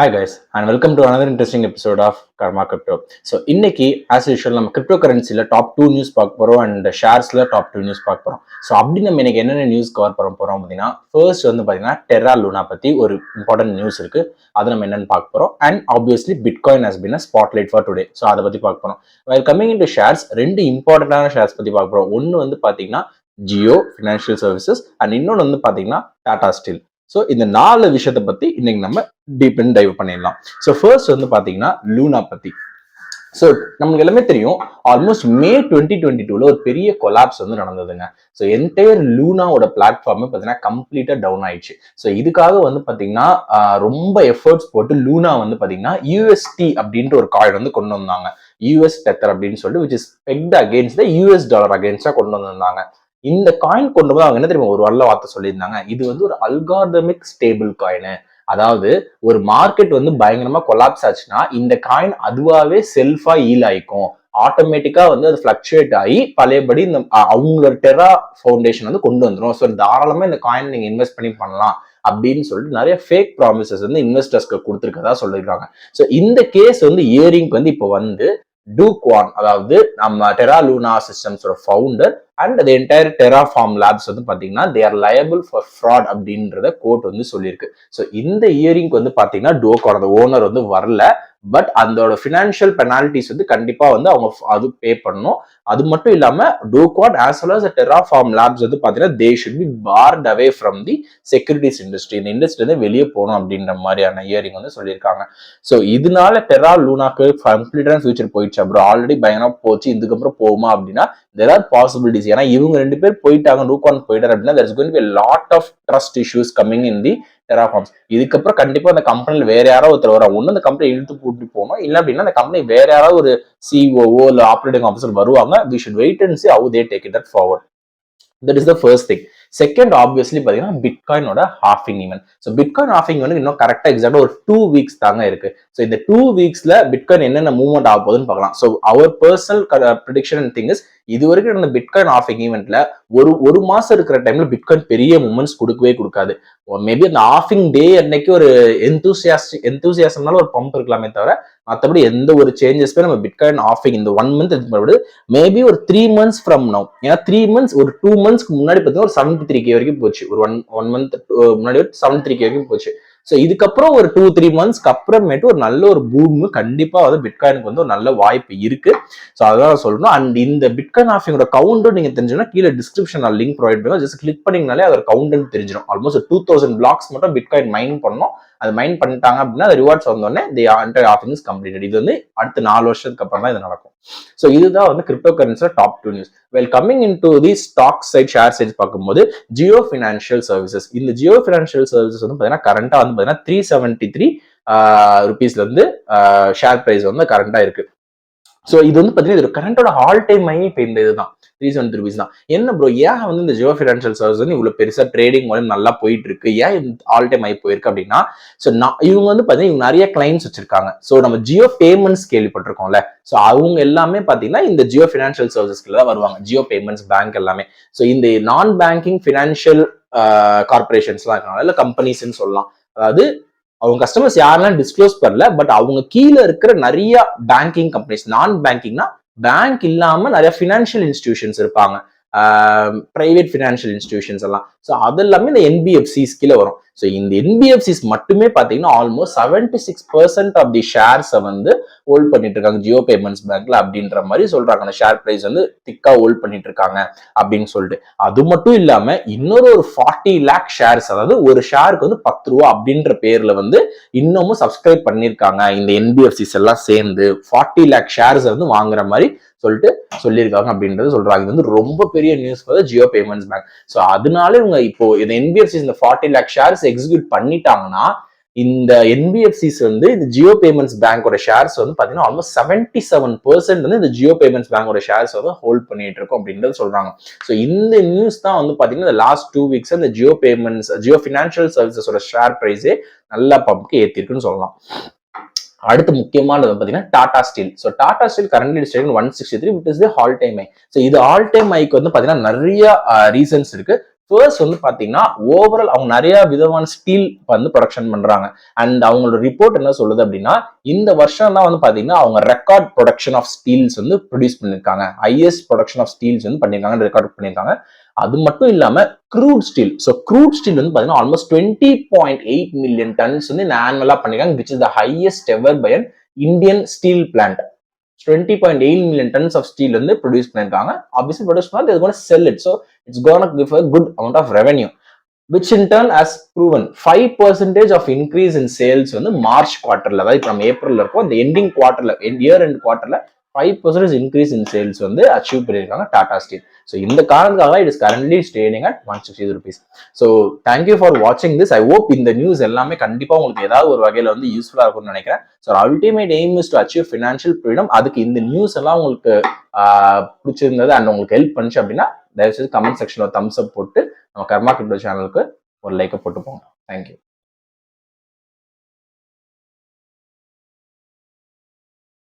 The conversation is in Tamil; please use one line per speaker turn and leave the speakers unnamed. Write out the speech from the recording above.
Hi guys and welcome to another interesting episode of Karma crypto so இன்னைக்கு ஆஸ் யூஷுவல் நம்ம கிரிப்டோ கரன்சியில் டாப் டூ நியூஸ் பார்க்க போகிறோம் அண்ட் ஷேர்ஸில் டாப் டூ நியூஸ் பார்க்க போகிறோம் ஸோ அப்படி நம்ம இன்னைக்கு என்னென்ன நியூஸ் கவர் பண்ண போகிறோம் அப்படின்னா ஃபர்ஸ்ட் வந்து பார்த்தீங்கன்னா டெரா லூனா பற்றி ஒரு இம்பார்ட்டன்ட் நியூஸ் இருக்குது அது நம்ம என்னென்னு பார்க்க போகிறோம் and obviously Bitcoin has been spotlight for today so அதை பற்றி பார்க்க போகிறோம் வேறு கம்மிங் இன் டு ஷேர்ஸ் ரெண்டு இம்பார்ட்டண்டான ஷேர்ஸ் பற்றி பார்க்க போகிறோம் ஒன்று வந்து பார்த்தீங்கன்னா ஜியோ ஃபினான்ஷியல் சர்வீசஸ் அண்ட் இன்னொன்று வந்து பார்த்தீங்கன்னா டாடா ஸ்டீல் ஸோ இந்த நாலு விஷயத்தை பற்றி இன்னைக்கு நம்ம டீப் இன் டைவ் பண்ணிடலாம். ஸோ ஃபர்ஸ்ட் வந்து பார்த்தீங்கன்னா லூனா பற்றி ஸோ நமக்கு எல்லாமே தெரியும். ஆல்மோஸ்ட் மே டுவெண்ட்டி டுவெண்ட்டி டூல ஒரு பெரிய கொலாப்ஸ் வந்து நடந்ததுங்க. ஸோ என்டையர் லூனாவோட பிளாட்ஃபார்மே பார்த்தீங்கன்னா கம்ப்ளீட்டாக டவுன் ஆயிடுச்சு. ஸோ இதுக்காக வந்து பார்த்தீங்கன்னா ரொம்ப எஃபர்ட்ஸ் போட்டு லூனா வந்து பார்த்தீங்கன்னா யூஎஸ்டி அப்படின்ற ஒரு காயின் வந்து கொண்டு வந்தாங்க. யூஎஸ் டெத்தர் அப்படின்னு சொல்லிட்டு which is pegged against the US dollar அகேன்ஸ்டாக கொண்டு வந்திருந்தாங்க. இந்த காயின் கொண்டு வந்து அவங்க என்ன தெரியுமா ஒரு வரல வார்த்தை சொல்லியிருந்தாங்க. இது வந்து ஒரு அல்கார்தமிக் ஸ்டேபிள் காயின் அதாவது ஒரு மார்க்கெட் வந்து பயங்கரமா கொலாப்ஸ் ஆச்சுன்னா இந்த காயின் அதுவாகவே செல்ஃபா ஈல் ஆயிக்கும். ஆட்டோமேட்டிக்கா வந்து அது ஃபிளக்சுவேட் ஆகி பழையபடி இந்த அவங்களோட டெரா ஃபவுண்டேஷன் வந்து கொண்டு வந்துடும் ஸோ தாராளமா இந்த காயின் நீங்க இன்வெஸ்ட் பண்ணி பண்ணலாம் அப்படின்னு சொல்லிட்டு நிறைய ஃபேக் ப்ராமிசஸ் வந்து இன்வெஸ்டர்ஸ்க்கு கொடுத்துருக்கதா சொல்லியிருக்காங்க. ஸோ இந்த கேஸ் வந்து இயரிங்க்கு வந்து இப்போ வந்து டூக்வான் அதாவது நம்ம டெரா லூனா சிஸ்டம்ஸோட ஃபவுண்டர் அண்ட் அது என்டையர் டெராஃபார்ம் லேப்ஸ் வந்து பாத்தீங்கன்னா they are liable for fraud அப்படின்றத கோர்ட் வந்து சொல்லியிருக்கு. ஸோ இந்த இயரிங்க்கு வந்து பாத்தீங்கன்னா டோக்கோட ஓனர் வந்து வரல. பட் அதோட ஃபினான்ஷியல் பெனால்டிஸ் வந்து கண்டிப்பா வந்து அவங்க அது பே பண்ணணும். அது மட்டும் இல்லாமல் Do Kwon as well as Terraform Labs வந்து பாத்தீங்கன்னா they should be barred away from the securities industry இந்த இண்டஸ்ட்ரி வந்து வெளியே போகணும் அப்படின்ற மாதிரியான இயரிங் வந்து சொல்லியிருக்காங்க. ஸோ இதனால டெரா லூனாக்கு கம்ப்ளீட்டான ஃபியூச்சர் போயிடுச்சு. அப்புறம் ஆல்ரெடி பயங்கரமா போச்சு. இதுக்கப்புறம் போகுமா அப்படின்னா தெர் ஆர் பாசிபிலிட்டிஸ் ஏன்னா இவங்க ரெண்டு பேர் போயிட்டாங்க டூகான் போயிட்டார் அப்படின்னா there's going be lot of trust issues coming in the Terraforms இதுக்கப்புறம் கண்டிப்பா அந்த கம்பெனியில் வேற யாராவது ஒருத்தர் வரும் ஒன்று அந்த கம்பெனி இழுத்து கூட்டி போகணும் இல்ல அப்படின்னா அந்த கம்பெனி வேற யாராவது ஒரு சிஓஓ இல்லை ஆப்ரேட்டிங் ஆஃபீஸர் வருவாங்க. We should wait and see how they take it at forward that is the first thing second obviously பார்த்தீங்கன்னா பிட்காயினோட ஹாஃபிங் ஈவென்ட் ஸோ பிட்காயின் ஹாஃபிங் வந்து இன்னும் கரெக்டாக எக்ஸாக்டாக ஒரு டூ வீக்ஸ் தாங்க இருக்கு. ஸோ இந்த டூ வீக்ஸ்ல பிட்காயின் என்னென்ன மூவ்மெண்ட் ஆக போகுதுன்னு பார்க்கலாம். So our personal prediction and thing is இது வரைக்கும் நடந்த பிட்காயின் ஆஃபிங் ஈவெண்ட்ல ஒரு ஒரு மாசம் இருக்கிற டைம்ல பிட்காயின் பெரிய மூமெண்ட்ஸ் கொடுக்கவே கொடுக்காது. மேபி அந்த ஆஃபிங் டே அன்னைக்கு ஒரு எந்தூசியாஸ்ட் எந்தூசியாசம்னால ஒரு பம்ப் இருக்கலாமே தவிர மற்றபடி எந்த ஒரு சேஞ்சஸ்மே நம்ம பிட்காயின் ஆஃபிங் இந்த ஒன் மந்த் இது மேபி ஒரு த்ரீ மந்த்ஸ் ஃப்ரம் நவ் ஏன்னா த்ரீ மந்த்ஸ் ஒரு டூ மந்த்ஸ்க்கு முன்னாடி பார்த்தீங்கன்னா ஒரு செவன்த் த்ரீ கே வரைக்கும் போச்சு. ஒரு ஒன் ஒன் மந்த் முன்னாடி செவன்டி த்ரீ கே வரைக்கும் போச்சு. ஸோ இதுக்கப்புறம் ஒரு டூ த்ரீ மந்த்ஸ்க்கு அப்புறமேட்டு ஒரு நல்ல ஒரு பூம் கண்டிப்பாக வந்து பிட்காயினுக்கு வந்து ஒரு நல்ல வாய்ப்பு இருக்கு. ஸோ அதான் சொல்லணும். அண்ட் இந்த பிட்காயின் ஆஃபிங்கோட கவுண்டும் நீங்க தெரிஞ்சுன்னா கீழே டிஸ்கிரிப்ஷன் லிங்க் ப்ரொவைட் பண்ணுவோம் ஜஸ்ட் கிளிக் பண்ணிங்கனாலே அதோட கவுண்ட் தெரிஞ்சிடும் ஆல்மோஸ்ட் டூ தௌசண்ட் பிளாக்ஸ் மட்டும் பிட்காயின் மைன் பண்ணோம். அது மைன் பண்ணிட்டாங்க அப்படின்னா அது ரிவார்ட்ஸ் வந்தோடனே தி ஆஃபிங் இஸ் கம்ப்ளீட்டட் இது வந்து அடுத்த நாலு வருஷத்துக்கு அப்புறம் தான் இது நடக்கும். ஸோ இதுதான் வந்து crypto கரன்சியில் top two news well coming in to the stock side share side பார்க்கும்போது ஜியோ ஃபினான்ஷியல் சர்வீசஸ் இந்த ஜியோ ஃபினான்ஷியல் சர்வீசஸ் வந்து பார்த்தீங்கன்னா கரண்டாக வந்து பார்த்தீங்கன்னா த்ரீ செவன்ட்டி த்ரீ ருபீஸ்ல இருந்து ஷேர் ப்ரைஸ் வந்து கரண்டா இருக்கு. ஸோ இது வந்து பார்த்தீங்கன்னா இது கரண்டோட ஆல் டைம் மைனி இப்போ இந்த இதுதான். த்ரீ செவன்டி ருபீஸ் தான். என்ன ப்ரோ ஏன் வந்து இந்த ஜியோ ஃபினான்ஷியல் சர்வீஸ் வந்து இவ்வளோ பெருசாக ட்ரேடிங் மூலம் நல்லா போயிட்டு இருக்கு ஏன் ஆல் டைம் ஆகி போயிருக்கு அப்படின்னா ஸோ நான் இவங்க வந்து பார்த்தீங்கன்னா இவங்க நிறைய கிளைண்ட்ஸ் வச்சிருக்காங்க. ஸோ நம்ம ஜியோ பேமெண்ட்ஸ் கேள்விப்பட்டிருக்கோம்ல. ஸோ அவங்க எல்லாமே பார்த்தீங்கன்னா இந்த ஜியோ ஃபினான்ஷியல் சர்வீசஸ்ல தான் வருவாங்க. ஜியோ பேமெண்ட்ஸ் பேங்க் எல்லாமே. ஸோ இந்த நான் பேங்கிங் ஃபினான்ஷியல் கார்பரேஷன்ஸ்லாம் இருக்காங்க. இல்லை கம்பெனிஸ்ன்னு சொல்லலாம். அதாவது அவங்க கஸ்டமர்ஸ் யாரெல்லாம் டிஸ்க்ளோஸ் பண்ணல பட் அவங்க கீழே இருக்கிற நிறைய பேங்கிங் கம்பெனிஸ் நான் பேங்கிங்னா பேங்க் இல்லாம நிறைய ஃபினான்ஷியல் இன்ஸ்டிடியூஷன்ஸ் இருப்பாங்க. பிரைவேட் ஃபினான்ஷியல் இன்ஸ்டிடியூஷன்ஸ் எல்லாம். ஸோ அது எல்லாமே இந்த என்பிஎஃப்சிஸ் கீழே வரும். ஸோ இந்த என்பிஎஃப்சிஸ் மட்டுமே பார்த்தீங்கன்னா almost seventy six percent of the ஷேர்ஸை வந்து ஹோல்ட் பண்ணிட்டு இருக்காங்க ஜியோ பேமெண்ட்ஸ் பேங்க்ல அப்படின்ற மாதிரி சொல்றாங்க. அந்த ஷேர் பிரைஸ் வந்து திக்கா ஹோல்ட் பண்ணிட்டு இருக்காங்க அப்படின்னு சொல்லிட்டு. அது மட்டும் இல்லாம இன்னொரு ஒரு ஃபார்ட்டி லேக் ஷேர்ஸ் அதாவது ஒரு ஷேருக்கு வந்து பத்து ரூபா அப்படின்ற பேர்ல வந்து இன்னமும் சப்ஸ்கிரைப் பண்ணியிருக்காங்க இந்த என்பிஎஃப்சிஸ் எல்லாம் சேர்ந்து ஃபார்ட்டி லேக் ஷேர்ஸ் வந்து வாங்குற மாதிரி சொல்லிட்டு சொல்லியிருக்காங்க அப்படின்றது சொல்றாங்க. இது வந்து ரொம்ப பெரிய நியூஸ் வந்து ஜியோ பேமெண்ட்ஸ் பேங்க். ஸோ அதனால இவங்க இப்போ இந்த என்பிஎஃப்சிஸ் இந்த ஃபார்ட்டி லேக் ஷேர்ஸ் எக்ஸிக்யூட் பண்ணிட்டாங்கன்னா இந்த என்பிஎஃப்சிஸ் வந்து இந்த ஜியோ பேமெண்ட்ஸ் பேங்கோட ஷேர்ஸ் வந்து பார்த்தீங்கன்னா ஆல்மோஸ்ட் செவன்டி செவன் பர்சன்ட் வந்து இந்த ஜியோ பேமெண்ட்ஸ் பேங்கோட ஷேர்ஸ் வந்து ஹோல்ட் பண்ணிட்டு இருக்கோம் அப்படின்றது சொல்றாங்க. ஸோ இந்த நியூஸ் தான் வந்து பார்த்தீங்கன்னா இந்த லாஸ்ட் டூ வீக்ஸ் இந்த ஜியோ பேமெண்ட்ஸ் ஜியோ ஃபினான்ஷியல் சர்வீசஸோட ஷேர் ப்ரைஸே நல்லா பம்புக்கு ஏற்றிருக்குன்னு சொல்லலாம். அடுத்து முக்கியமானது பார்த்தீங்கன்னா Tata Steel so Tata Steel currently state one sixty three it is the all time high so இது ஆல் டைம் ஐக்கு வந்து பார்த்தீங்கன்னா நிறைய ரீசன்ஸ் இருக்கு. ஃபர்ஸ்ட் வந்து பார்த்தீங்கன்னா ஓவரால் அவங்க நிறைய விதமான ஸ்டீல் வந்து ப்ரொடக்ஷன் பண்றாங்க. அண்ட் அவங்களோட ரிப்போர்ட் என்ன சொல்லுது அப்படின்னா இந்த வருஷம் தான் வந்து பார்த்தீங்கன்னா அவங்க ரெக்கார்ட் ப்ரொடக்ஷன் ஆஃப் ஸ்டீல்ஸ் வந்து ப்ரொடியூஸ் பண்ணியிருக்காங்க ஹையஸ்ட் ப்ரொடக்ஷன் ஆஃப் ஸ்டீல்ஸ் வந்து பண்ணியிருக்காங்க ரெக்கார்ட் பண்ணியிருக்காங்க அது மட்டும் இல்லாம crude steel so crude steel வந்து பார்த்தீங்கன்னா almost twenty point eight million tonnes வந்து ஆனுவலா பண்ணியிருக்காங்க which is the highest ever by an Indian steel plant twenty point eight million tonnes of steel வந்து ப்ரொடியூஸ் பண்ணிருக்காங்க ஆப்வியஸ்லி ப்ரொடியூஸ் பண்ணால் இது கூட sell it so it's gonna give a good amount of revenue which in turn as proven five percentage of increase in sales வந்து மார்ச் குவார்டர்ல அதாவது இப்போ நம்ம ஏப்ரல் இருக்கோம். அந்த எண்டிங் குவார்டர்ல year end குவார்டர்ல five percentage increase in sales வந்து அச்சீவ் பண்ணியிருக்காங்க டாடா ஸ்டீல் ஸோ இந்த காரணத்துக்காக it is currently stating at one sixty rupees so thank you for வாட்சிங் திஸ் ஐ ஹோப் இந்த நியூஸ் எல்லாமே கண்டிப்பாக உங்களுக்கு ஏதாவது ஒரு வகையில் வந்து யூஸ்ஃபுல்லாக இருக்கும்னு நினைக்கிறேன். So ultimate aim is to achieve financial freedom அதுக்கு இந்த நியூஸ் எல்லாம் உங்களுக்கு பிடிச்சிருந்தது அண்ட் உங்களுக்கு ஹெல்ப் பண்ணுச்சு அப்படின்னா தயவுசெய்து கமெண்ட் செக்ஷனில் தம்ஸ் அப் போட்டு நம்ம கர்மா கிரிப்டோ சேனலுக்கு ஒரு லைக்கை போட்டு போங்க. தேங்க்யூ